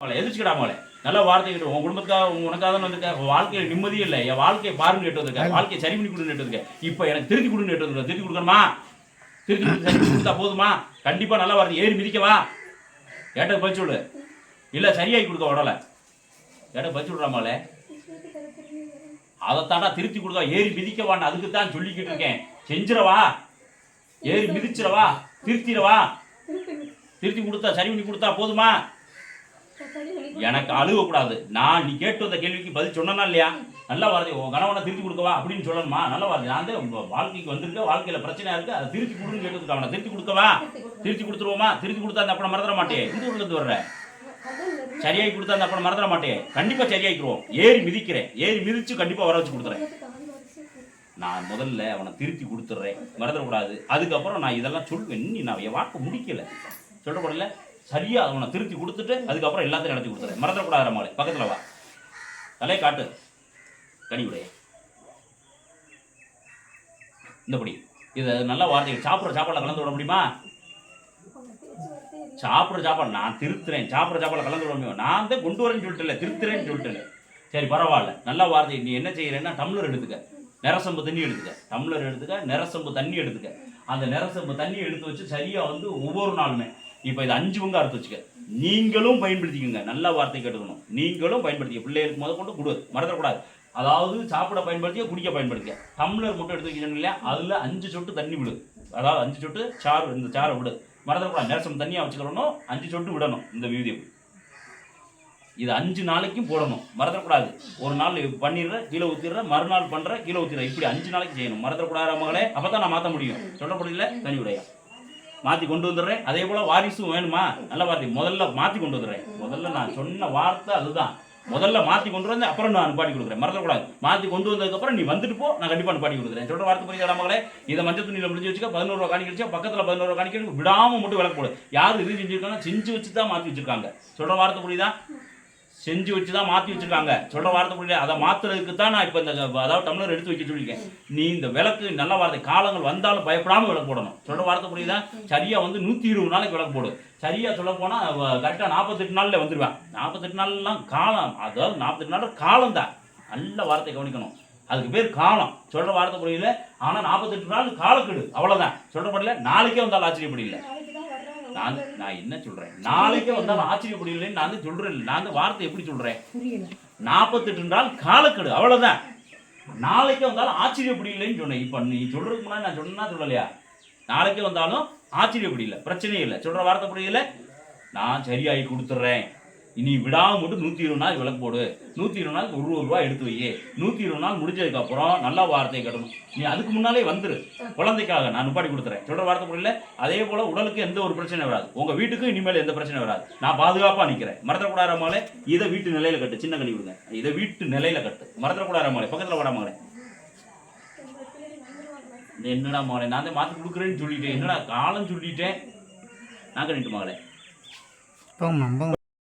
அவளை எதிர்ச்சுக்கடா அவளை நல்ல வார்த்தை கேட்டு உன் குடும்பத்துக்காக உன் உனக்காக தான் வந்திருக்க. உன் வாழ்க்கையில் நிம்மதியே இல்லை. என் வாழ்க்கையை பாருங்க கேட்டு வந்திருக்க. வாழ்க்கையை சரி பண்ணி கொடுன்னு கேட்டு வந்திருக்க. இப்போ எனக்கு திருத்தி கொடுன்னு கேட்டு வந்திருக்க. திருத்தி கொடுக்கணுமா? திருத்தி சரி கொடுத்தா போதுமா? கண்டிப்பா நல்லா வார்த்தை. ஏறி மிதிக்கவா ஏட்ட பதிச்சு விடு. இல்ல சரியாகி கொடுக்க உடலை. ஏட்ட பதிச்சு விடுறாமலே அதைத்தாண்டா திருத்தி கொடுக்க ஏறி மிதிக்கவான்னு அதுக்கு தான் சொல்லிக்கிட்டு இருக்கேன். செஞ்சிடவா ஏறி மிதிச்சிடவா திருத்திடவா திருத்தி கொடுத்தா சரி பண்ணி கொடுத்தா போதுமா? எனக்கு அழுக கூடாது நான் நீ கேட்டு வந்த கேள்விக்கு பதில் சொன்னா இல்லையா? நல்ல வார்த்தை உன் கணவனை திருத்தி கொடுக்கவா அப்படின்னு சொல்லணுமா? நல்ல வார்த்தை நான் வந்து உங்க வாழ்க்கைக்கு வந்திருக்க வாழ்க்கையில பிரச்சனையா இருக்கு அதை திருத்தி கொடுன்னு கேட்டதுக்கு அவனை திருத்தி கொடுக்கவா திருத்தி கொடுத்துருவோமா? திருத்தி கொடுத்தா அந்த அப்பனை மறந்துட மாட்டேன் இந்த ஊர்ல இருந்து வர்ற? சரியாகி கொடுத்தா அந்த அப்பனை மறந்துட மாட்டேன் கண்டிப்பா சரியாக்கிடுவோம் ஏறி மிதிக்கிறேன். ஏறி மிதிச்சு கண்டிப்பா வர வச்சு கொடுத்துறேன். நான் முதல்ல அவனை திருத்தி கொடுத்துட்றேன் மறந்துடக்கூடாது. அதுக்கப்புறம் நான் இதெல்லாம் சொல்வேன் நீ நான் என் வாக்கு முடிக்கலை. சொல்லப்படல சரியா அவனை திருத்தி கொடுத்துட்டு அதுக்கப்புறம் எல்லாத்தையும் நடத்தி கொடுத்துறேன். மறந்துடக்கூடாது நம்மளே பக்கத்துல வா. தலையை காட்டு. கனிவுடைய இந்தபடி இதை நல்ல வார்த்தை சாப்பிட்ற சாப்பாடுல கலந்து விட முடியுமா? சாப்பிட்ற சாப்பாடு நான் திருத்துறேன். சாப்பிட்ற சாப்பாடுல கலந்து விட முடியும்? நான் தான் கொண்டு வரேன்னு சொல்லிட்டு திருத்துறேன்னு சொல்லிட்டு சரி பரவாயில்ல. நல்ல வார்த்தை. நீ என்ன செய்யறேன்னா டம்ளர் எடுத்துக்க. நிறசம்பு தண்ணி எடுத்துக்க. டம்ளர் எடுத்துக்க நிறசம்பு தண்ணி எடுத்துக்க. அந்த நிறசம்பு தண்ணி எடுத்து வச்சு சரியா வந்து ஒவ்வொரு நாளுமே இப்போ இது அஞ்சு பங்கு அறுத்து வச்சுக்க. நீங்களும் பயன்படுத்திக்கோங்க. நல்ல வார்த்தை கேட்டுக்கணும் நீங்களும் பயன்படுத்திக்க. பிள்ளைகளுக்கு முத கொண்டு கொடு. மறந்துடக்கூடாது. அதாவது சாப்பிட பயன்படுத்திய குடிக்க பயன்படுத்திய டம்ளர் மட்டும் எடுத்து வைக்கணும் இல்லையா? அதில் அஞ்சு சொட்டு தண்ணி விடு. அதாவது அஞ்சு சொட்டு சாறு இந்த சாறை விடு. மறந்துடக்கூடாது. நேரம் தண்ணியாக வச்சுக்கிறோம் அஞ்சு சொட்டு விடணும் இந்த வீதியை இது அஞ்சு நாளைக்கும் போடணும். மறந்துடக்கூடாது. ஒரு நாள் பண்ணிடுற கீழே ஊற்றிடுற மறுநாள் பண்ணுற கீழே ஊற்றிடுற இப்படி அஞ்சு நாளைக்கு செய்யணும். மறந்துடக்கூடாது மகளே அப்போ தான் நான் மாற்ற முடியும். சொல்லப்படுதில்ல தனி உடையா மாற்றி கொண்டு வந்துடுறேன். அதே போல் வாரிசும் வேணுமா? நல்ல வார்த்தை முதல்ல மாற்றி கொண்டு வந்துடுறேன். முதல்ல நான் சொன்ன வார்த்தை அதுதான். முதல்ல மாற்றி கொண்டு வந்து அப்புறம் நான் அனுப்பாடி கொடுக்குறேன். மறந்துடக்கூடாது. மாற்றி கொண்டு வந்ததுக்கப்புறம் நீ வந்துட்டு போ நான் கண்டிப்பாக அனுப்பாடி கொடுக்குறேன். சொல்கிற வார்த்தை புரியாத மகளே இதை மஞ்சள் துணியில் முடிஞ்சு வச்சுக்க பதினோரு ரூபா காணிக்க வச்சா பக்கத்தில் பதினோரு ரூபா காணிக்க விடாமல் மட்டும் விளக்க போடு. யார் இது செஞ்சுருக்காங்க? செஞ்சு வச்சு தான் மாற்றி வச்சிருக்காங்க. சொல்கிற வார்த்தை புரியுதா? செஞ்சு வச்சு தான் மாற்றி வச்சிருக்காங்க. சொல்கிற வார்த்தை புரியல. அதை மாத்துறதுக்கு தான் நான் இப்போ இந்த அதாவது டம்ளர் எடுத்து வைக்க சொல்லியிருக்கேன். நீ இந்த விளக்கு நல்ல வார்த்தை காலங்கள் வந்தாலும் பயப்படாமல் விளக்கு போடணும். சொல்கிற வார்த்தை புரியுதா? சரியாக வந்து நூற்றி இருபது நாளைக்கு விளக்கு போடு. சரியாக சொல்ல கரெக்டாக நாற்பத்தெட்டு நாளில் வந்துடுவேன் நாற்பத்தெட்டு நாள்லாம் காலம் அதாவது நாற்பத்தெட்டு நாள் காலம் தான் நல்ல வார்த்தை கவனிக்கணும். அதுக்கு பேர் காலம். சொல்கிற வார்த்தை புரியல. ஆனால் நாற்பத்தெட்டு நாள் காலக்கெடு. அவ்வளவுதான். சொல்றப்படல நாளைக்கே வந்தாலும் ஆச்சரியப்படல நான் நான் என்ன சொல்றேன்? நாளைக்கே வந்தாலும் ஆச்சரியப்படலைன்னு நான் வந்து சொல்றேன். நான் அந்த வார்த்தை எப்படி சொல்றேன்? நாற்பத்தெட்டு நாள் காலக்கெடு. அவ்வளவுதான். நாளைக்கே வந்தாலும் ஆச்சரியப்படலைன்னு சொன்னேன். இப்போ நீ சொல்றதுக்கு முன்னாடி நான் சொன்னா சொல்லலையா? நாளைக்கே வந்தாலும் ஆச்சரியப்படல பிரச்சனையே இல்லை. சொல்ற வார்த்தை புரியல? நான் சரியாகி கொடுத்துட்றேன். இனி விடாம மட்டும் நூற்றி இருபது நாள் விளக்கு போடு. நூற்றி இருபது நாள் ஒரு ரூபா எடுத்து வை நூற்றி இருபது நாள் முடிஞ்சதுக்கு அப்புறம் நல்ல வார்த்தையை கட்டணும். நீ அதுக்கு முன்னாலே வந்துரு. குழந்தைக்காக நான் நுப்பாடி கொடுத்துறேன். சொல்ற வார்த்தை புரியல? அதே போல உடலுக்கு எந்த ஒரு பிரச்சனை வராது. உங்க வீட்டுக்கும் இனிமேல் எந்த பிரச்சனை வராது. நான் பாதுகாப்பா நிக்கிறேன். மறந்துடக்கூடாத மகளே இதை வீட்டு நிலையில கட்டு. சின்ன கழி விடுங்க இதை வீட்டு நிலையில கட்டு. மறந்துடக்கூடாத மகளே பக்கத்துல வர என்னடா மகளே? நான் தான் மாத்தி கொடுக்குறேன்னு சொல்லிட்டேன். என்னடா காலம் சொல்லிட்டேன்? நான் கட்டிட்டு மகளே.